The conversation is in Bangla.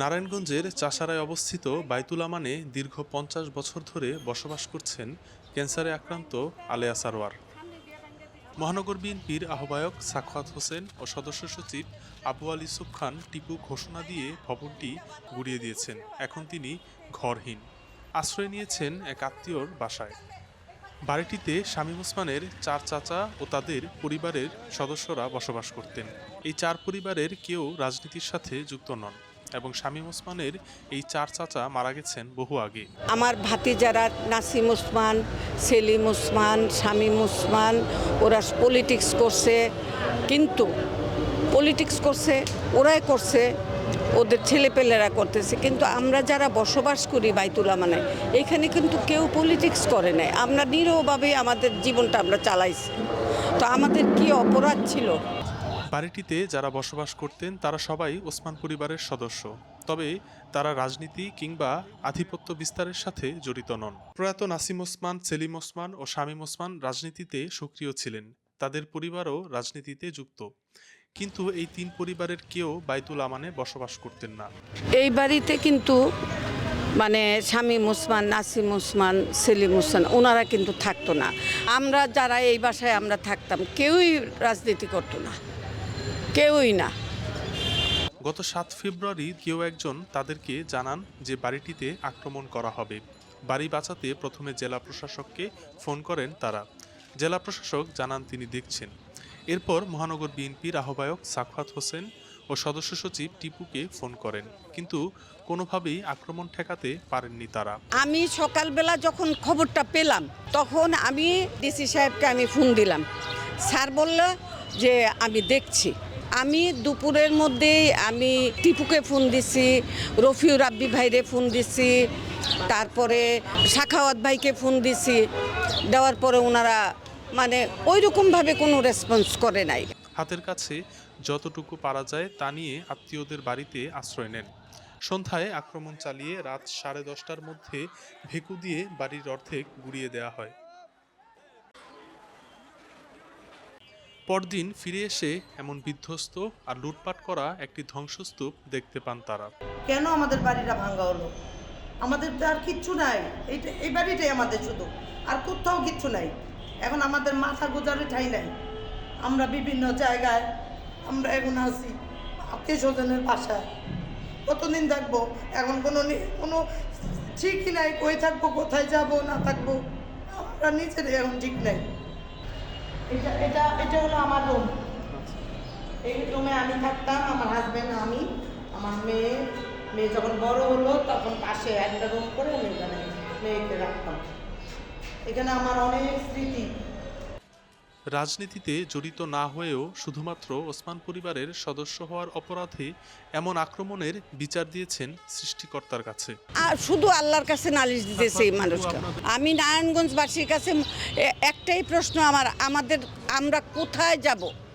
নারায়ণগঞ্জের চাষারায় অবস্থিত বাইতুল আমানে দীর্ঘ পঞ্চাশ বছর ধরে বসবাস করছেন ক্যান্সারে আক্রান্ত আলেয়া সারোয়ার। মহানগর বিএনপির আহ্বায়ক সাখাওয়াত হোসেন ও সদস্য সচিব আবু আলী ইউসুফ খান টিপু ঘোষণা দিয়ে ভবনটি গুড়িয়ে দিয়েছেন। এখন তিনি ঘরহীন। আশ্রয় নিয়েছেন এক আত্মীয়র বাসায়। বাড়িটিতে শামীম ওসমানের চার চাচা ও তাদের পরিবারের সদস্যরা বসবাস করতেন। এই চার পরিবারের কেউ রাজনীতির সাথে যুক্ত নন এবং শামীম ওসমানের এই চার চাচা মারা গেছেন বহু আগে। আমার ভাতি ভাতিজারা নাসিম ওসমান, সেলিম ওসমান, শামীম ওসমান, ওরা পলিটিক্স করছে, কিন্তু পলিটিক্স করছে, ওরাই করছে ওদের ছেলেপেলেরা করতেছে। কিন্তু আমরা যারা বসবাস করি বাইতুলা মানে এখানে কিন্তু কেউ পলিটিক্স করে নাই। আমরা নিরবভাবে আমাদের জীবনটা আমরা চালাইছি। তো আমাদের কি অপরাধ ছিল? বাড়িটিতে যারা বসবাস করতেন, তারা সবাই ওসমান পরিবারের সদস্য। তবে তারা রাজনীতি কিংবা আধিপত্য বিস্তারের সাথে জড়িত নন। প্রয়াত নাসিম ওসমান, সেলিম ওসমান ও শামীম ওসমান রাজনীতিতে সক্রিয় ছিলেন। তাদের পরিবারও রাজনীতিতে যুক্ত। কিন্তু এই তিন পরিবারের কেউ বাইতুল আমানে বসবাস করতেন না। এই বাড়িতে কিন্তু মানে শামীম ওসমান নাসিম ওসমান সেলিম ওসমান ওনারা কিন্তু থাকতো না। আমরা যারা এই বাসায় আমরা থাকতাম কেউই রাজনীতি করতো না। কেউই না। গত সাত ফেব্রুয়ারি কেউ একজন তাদেরকে জানান যে বাড়িটিতে আক্রমণ করা হবে। বাড়ি বাঁচাতে প্রথমে জেলা প্রশাসককে ফোন করেন তারা। জেলা প্রশাসক জানান তিনি দেখছেন। এরপর মহানগর বিএনপির আহ্বায়ক সাখাত হোসেন ও সদস্য সচিব টিপুকে ফোন করেন। কিন্তু কোনোভাবেই আক্রমণ ঠেকাতে পারেননি তারা। আমি সকালবেলা যখন খবরটা পেলাম, তখন আমি ডিসি সাহেবকে আমি ফোন দিলাম। স্যার বলল যে, আমি দেখছি। আমি দুপুরের মধ্যেই আমি টিপুকে ফোন দিছি, রফিউর রাব্বি ভাইরে ফোন দিছি, তারপরে শাখাওয়াত ভাইকে ফোন দিছি। দেওয়ার পরে ওনারা মানে ওই রকমভাবে কোনো রেসপন্স করে নাই। হাতের কাছে যতটুকু পারা যায় তা নিয়ে আত্মীয়দের বাড়িতে আশ্রয় নেন। সন্ধ্যায় আক্রমণ চালিয়ে রাত সাড়ে দশটার মধ্যে ভেকু দিয়ে বাড়ির অর্ধেক গুড়িয়ে দেওয়া হয়। পরদিন ফিরে এসে এমন বিধ্বস্ত আর লুটপাট করা একটি ধ্বংসস্তূপ দেখতে পান তারা। কেন আমাদের বাড়িটা ভাঙা হলো? আমাদের তো আর কিচ্ছু নাই। এইটা এই বাড়িটাই আমাদের শুধু। আর কোথাও কিচ্ছু নাই। এখন আমাদের মাথা গোজারে ঠাই নাই। আমরা বিভিন্ন জায়গায় আমরা এখন আছি আত্মীয় স্বজনের বাসায়। কতদিন থাকব? এখন কোনো কোনো ঠিকই নাই, কই থাকব, কোথায় যাব, না থাকব? আমরা নিজেরই এখন ঠিক নাই। এটা এটা এটা হলো আমার রুম। এই রুমে আমি থাকতাম, আমার হাজব্যান্ড আমি, আমার মেয়ে। মেয়ে যখন বড় হলো, তখন পাশে একটা রুম করে আমি এখানে মেয়েকে রাখতাম। এখানে আমার অনেক স্মৃতি। রাজনীতিতে জড়িত না হয়েও শুধুমাত্র ওসমান পরিবারের সদস্য হওয়ার অপরাধে এমন আক্রমণের বিচার দিয়েছেন সৃষ্টিকর্তার কাছে। আর শুধু আল্লাহর কাছে নালিশ দিতেছে এই মানুষটা আমি নারায়ণগঞ্জবাসীর কাছে একটাই প্রশ্ন আমার আমাদের আমরা কোথায় যাব?